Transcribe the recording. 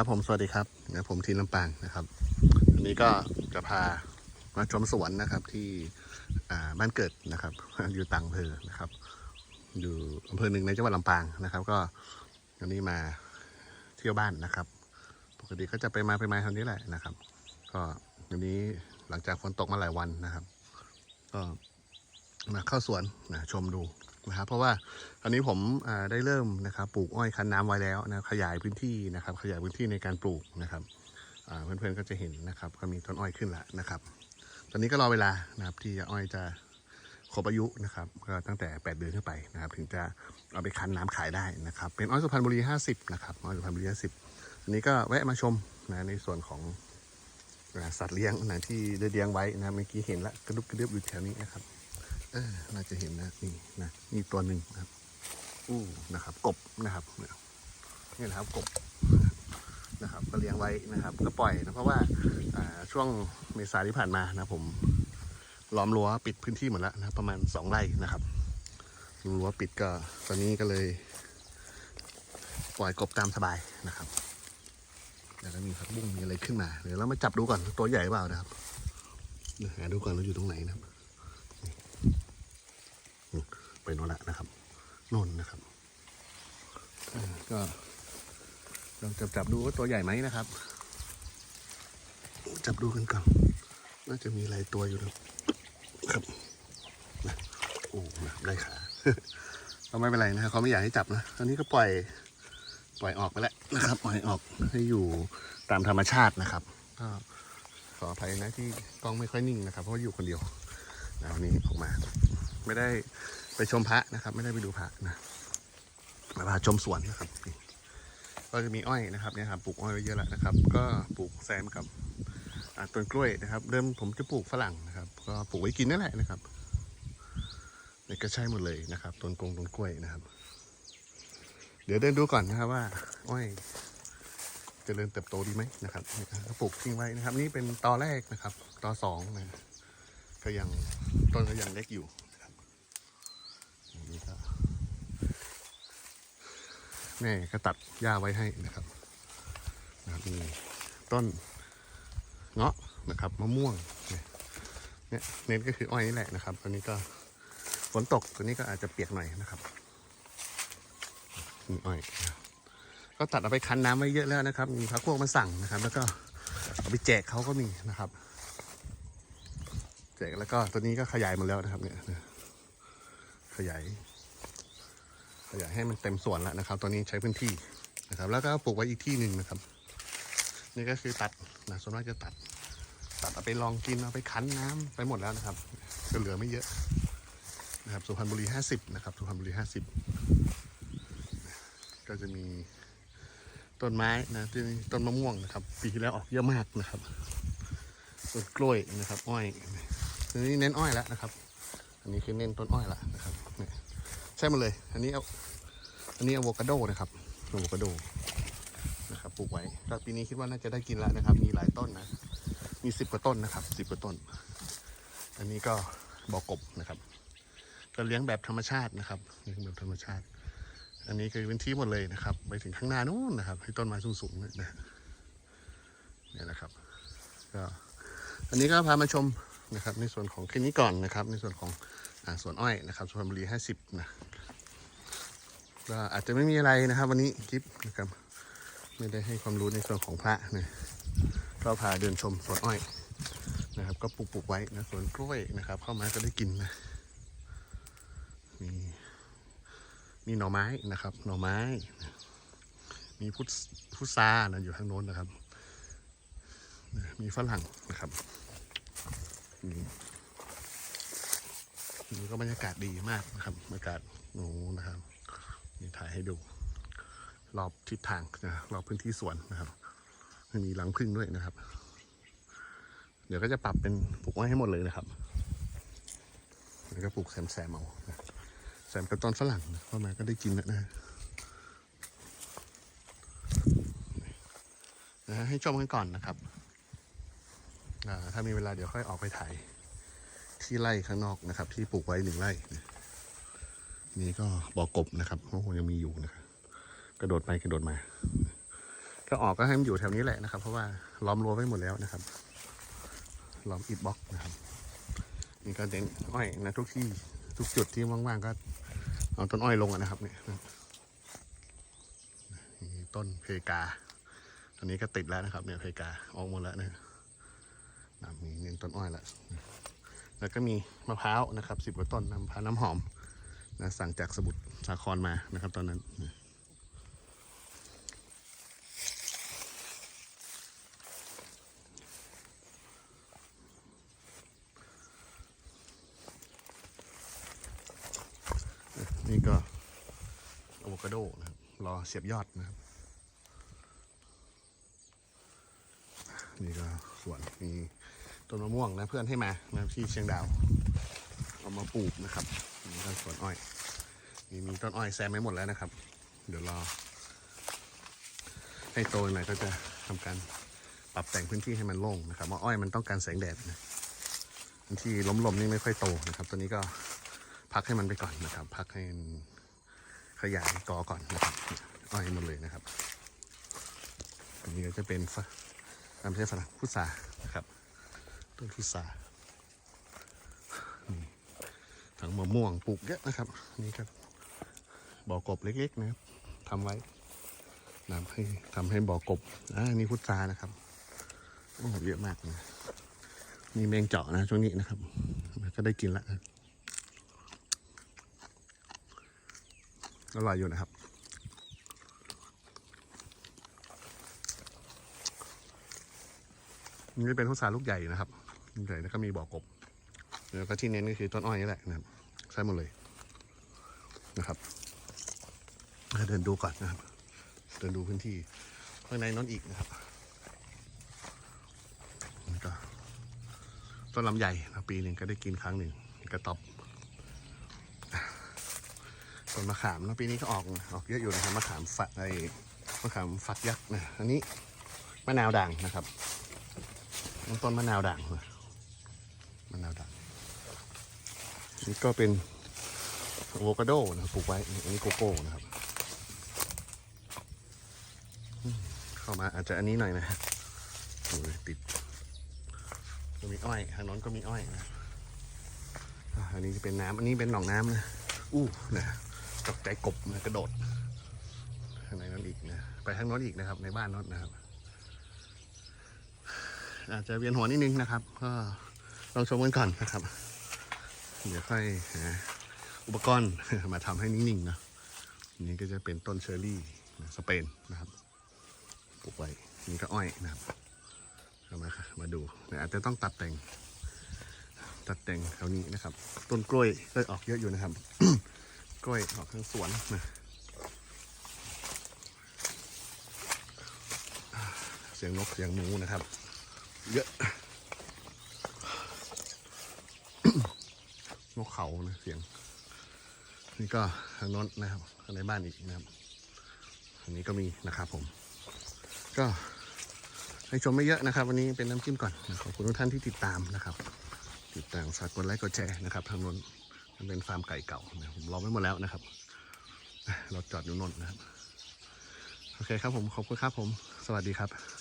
ครับผมสวัสดีครับนะผมทีนลำปางนะครับวันนี้ก็จะพามาชมสวนนะครับที่บ้านเกิดนะครับ อยู่ต่างอำเภอนะครับ อยู่อำเภอหนึ่งในจังหวัดลำปางนะครับ ก็วันนี้มาเที่ยวบ้านนะครับ ปกติก็จะไปมาไปมาเท่านี้แหละนะครับ ก็วันนี้หลังจากฝนตกมาหลายวันนะครับ ก็มาเข้าสวนนะชมดู นะครับ เพราะว่าตอนนี้ผมได้เริ่มนะครับปลูกอ้อยคั้นน้ำไว้แล้วนะขยายพื้นที่นะครับ ขยายพื้นที่ในการปลูกนะครับเพื่อนๆก็จะเห็นนะครับก็มีต้นอ้อยขึ้นแล้วนะครับ ตอนนี้ก็รอเวลานะครับที่อ้อยจะครบอายุนะครับก็ตั้งแต่ 8 เดือนขึ้นไปนะครับ ถึงจะเอาไปคั้นน้ำขายได้นะครับ เป็นอ้อยสุพรรณบุรี 50 นะครับอ้อยสุพรรณบุรี 50 อันนี้ก็แวะมาชมนะในส่วนของสัตว์เลี้ยงนะที่ได้เลี้ยงไว้นะเมื่อกี้เห็นละกระดุบกระดือบอยู่แถวนี้นะครับ เออน่าจะเห็นนะนี่นะนี่ตัวหนึ่งนะครับอู้นะครับ กบนะครับเนี่ยนี่นะครับกบนะครับ ก็เลี้ยงไว้นะครับ ก็ปล่อยนะเพราะว่าอ่าช่วงเมษาที่ผ่านมานะผมล้อมรั้วปิดพื้นที่หมดแล้วนะประมาณสองไร่นะครับรั้วปิดก็ตอนนี้ก็เลย ปล่อยกบตามสบายนะครับแล้วก็มีผักบุ้งมีอะไรขึ้นมาเดี๋ยวเรามาจับดูก่อนตัวใหญ่เปล่านะครับหาดูก่อนเราอยู่ตรงไหนนะครับ ไปโน่นละนะครับโน่นนะครับเออก็ลองจับจับดูว่าตัวใหญ่ไหมนะครับ จับดูกันก่อนน่าจะมีหลายตัวอยู่นะครับนะโอ้นะได้ขาก็ไม่เป็นไรนะครับเขาไม่อยากให้จับนะตอนนี้ก็ปล่อยปล่อยออกไปแล้วนะครับ ปล่อยออกให้อยู่ตามธรรมชาตินะครับก็ขออภัยนะที่กล้องไม่ค่อยนิ่งนะครับ เพราะว่าอยู่คนเดียวนะวันนี้ออกมา ไม่ได้ ไปชมพระนะครับ ไม่ได้ไปดูพระนะมาพาชมสวนนะครับก็จะมีอ้อยนะครับเนี่ยครับปลูกอ้อยไว้เยอะแล้วนะครับ ก็ปลูกแซมกับต้นกล้วยนะครับ เริ่มผมจะปลูกฝรั่งนะครับ ก็ปลูกไว้กินนั่นแหละนะครับนี่ก็ใช่หมดเลยนะครับต้นกงต้นกล้วยนะครับ เดี๋ยวเดินดูก่อนนะครับว่า อ้อยจเจริญเติบโตดีไหมนะครับก็ปลูกทิ้งไว้นะครับ นี่เป็นตอแรกนะครับตอสองนะก็ยังต้นก็ยังเล็กอยู่ อันนี้ก็ แม่ก็ตัดหญ้าไว้ให้นะครับนะครับมีต้นเงาะนะครับมะม่วงเนี่ยเน้นก็คืออ้อยนี่แหละนะครับตอนนี้ก็ฝนตกตัวนี้ก็อาจจะเปียกหน่อยนะครับอ้อยก็ตัดเอาไปคั้นน้ำไว้เยอะแล้วนะครับ มีพักพวกมาสั่งนะครับ แล้วก็เอาไปแจกเขาก็มีนะครับ แจกแล้วก็ตัวนี้ก็ขยายหมดแล้วนะครับเนี่ยขยาย ขยายให้มันเต็มส่วนแล้วนะครับ ตอนนี้ใช้พื้นที่นะครับ แล้วก็ปลูกไว้อีกที่หนึ่งนะครับ นี่ก็คือตัดนะส่วนมากจะตัด ตัดเอาไปลองกินเอาไปคั้นน้ำไปหมดแล้วนะครับก็เหลือไม่เยอะนะครับสุพรรณบุรีห้าสิบนะครับสุพรรณบุรีห้าสิบก็จะมีต้นไม้นะที่ต้นมะม่วงนะครับ ปีที่แล้วออกเยอะมากนะครับต้นกล้วยนะครับ อ้อยทีนี้เน้นอ้อยแล้วนะครับ อันนี้คือเน้นต้นอ้อยละนะครับ ใช่หมดเลย อันนี้เอาอันนี้อะโวคาโดนะครับอะโวคาโดนะครับปลูกไว้ก็ปีนี้คิดว่าน่าจะได้กินแล้วนะครับ มีหลายต้นนะ มีสิบกว่าต้นนะครับสิบกว่าต้น อันนี้ก็บอกกบนะครับก็เลี้ยงแบบธรรมชาตินะครับเลี้ยงแบบธรรมชาติ อันนี้คือพื้นที่หมดเลยนะครับ ไปถึงข้างหน้านู้นนะครับให้ต้นไม้สูงๆเนี่ยนะเนี่ยนะครับก็อันนี้ก็พามาชมนะครับ ในส่วนของแค่นี้ก่อนนะครับ ในส่วนของ สวนอ้อยนะครับสุพรรณบุรีห้าสิบนะก็อาจจะไม่มีอะไรนะครับ วันนี้คลิปนะครับ ไม่ได้ให้ความรู้ในส่วนของพระนะก็พาเดินชมสวนอ้อยนะครับ ก็ปลูกปลูกไว้นะสวนกล้วยนะครับ เข้ามาก็ได้กินนะมีมีหน่อไม้นะครับ หน่อไม้ มีพุทธพุทรานะอยู่ทางโน้นนะครับ มีฝรั่งนะครับนี่ นี่ก็บรรยากาศดีมากนะครับบรรยากาศโอ้โหนะครับนี่ถ่ายให้ดู รอบทิศทางนะรอบพื้นที่สวนนะครับมีรังผึ้งด้วยนะครับ เดี๋ยวก็จะปรับเป็นปลูกไว้ให้หมดเลยนะครับแล้วก็ปลูกแซมแซมเอาแซมเป็นต้นฝรั่งเข้ามาก็ได้กินแล้วนะนะให้ชมกันก่อนนะครับถ้ามีเวลาเดี๋ยวค่อยออกไปถ่าย ที่ไร่ข้างนอกนะครับ ที่ปลูกไว้หนึ่งไร่นี่ก็บ่อกบนะครับโอ้โหยังมีอยู่นะครับกระโดดไปกระโดดมาก็ออกก็ให้มันอยู่แถวนี้แหละนะครับ เพราะว่าล้อมรั้วไว้หมดแล้วนะครับ ล้อมอิฐบล็อกนะครับนี่ก็เน้นอ้อยนะทุกที่ทุกจุดที่ว่างๆก็เอาต้นอ้อยลงนะครับเนี่ยต้นเพกาตอนนี้ก็ติดแล้วนะครับเนี่ยเพกาออกหมดแล้วนะนะมีเน้นต้นอ้อยแล้ว แล้วก็มีมะพร้าวนะครับสิบกว่าต้นนำมะพร้าวน้ำหอมนะสั่งจากสมุทรสาครมานะครับ ตอนนั้นนะนี่ก็อะโวคาโดนะครับรอเสียบยอดนะครับ นี่ก็สวนมี ต้นมะม่วงนะเพื่อนให้มานะที่เชียงดาว เอามาปลูกนะครับนี่ก็สวนอ้อยนี่มีต้นอ้อยแซมไว้หมดแล้วนะครับ เดี๋ยวรอ ให้โตหน่อยก็จะทำการปรับแต่งพื้นที่ให้มันโล่งนะครับเพราะอ้อยมันต้องการแสงแดดนะพื้นที่ล้มลมๆนี่ไม่ค่อยโตนะครับ ตัวนี้ก็พักให้มันไปก่อนนะครับ พักให้ขยายกอก่อนนะครับอ้อยหมดเลยนะครับอันนี้ก็จะเป็นฝอ่าไม่ใช่ฝรั่งพุทรานะครับ ต้นพุทรานี่ถังมะม่วงปลูกเยอะนะครับ นี่ครับบ่อกบเล็กๆนะครับทำไว้นำให้ทำให้บ่อกบอ่านี่พุทรานะครับโอ้เยอะมากนะมีแมงเจาะนะช่วงนี้นะครับก็ได้กินแล้วนะอร่อยอยู่นะครับนี่เป็นพุทราลูกใหญ่นะครับ ใหญ่แล้วก็มีบ่อกบแล้วก็ที่เน้นก็คือต้นอ้อยนี่แหละนะครับใช้หมดเลยนะครับเดินดูก่อนนะครับเดินดูพื้นที่ข้างในนั้นอีกนะครับนี่ก็ต้นลำใหญ่นะปีหนึ่งก็ได้กินครั้งหนึ่งกระต๊อบต้นมะขามนะปีนี้ก็ออกออกเยอะอยู่นะครับมะขามฝักไอ้มะขามฝักยักษ์นะอันนี้มะนาวด่างนะครับต้นมะนาวด่างนะมะนาวด่าง นี่ก็เป็นอะโวคาโดนะครับปลูกไว้อันนี้โกโก้นะครับเข้ามาอาจจะอันนี้หน่อยนะฮะโอ้ยติดก็มีอ้อยทางน้นก็มีอ้อยนะอันนี้จะเป็นน้ำอันนี้เป็นหนองน้ำนะอู้นะตกใจกบนะกระโดดข้างในนั้นอีกนะไปทางน้นอีกนะครับ ในบ้านน้นนะครับ อาจจะเวียนหัวนิดนึงนะครับก็ลองชมกันก่อนนะครับ เดี๋ยวค่อยหาอุปกรณ์มาทำให้นิ่งๆนะนี่ก็จะเป็นต้นเชอร์รี่นะสเปนนะครับปลูกไว้นี่ก็อ้อยนะครับเอามาค่ะมาดูอาจจะต้องตัดแต่ง ตัดแต่งแถวนี้นะครับ ต้นกล้วยก็ออกเยอะอยู่นะครับ กล้วยออกทั้งสวนนะเสียงนกเสียงหนูนะครับ เยอะ นกเขานะเสียง นี่ก็ทางน้นนะครับในบ้านอีกนะครับอันนี้ก็มีนะครับผม ก็ให้ชมไม่เยอะนะครับ วันนี้เป็นน้ำจิ้มก่อนขอบคุณทุกท่านที่ติดตามนะครับ ติดตามฝากกดไลค์กดแชร์นะครับ ทางน้นมันเป็นฟาร์มไก่เก่านะผมรอไว้หมดแล้วนะครับเราจอดอยู่นนนะครับ โอเคครับผม ขอบคุณครับผม สวัสดีครับ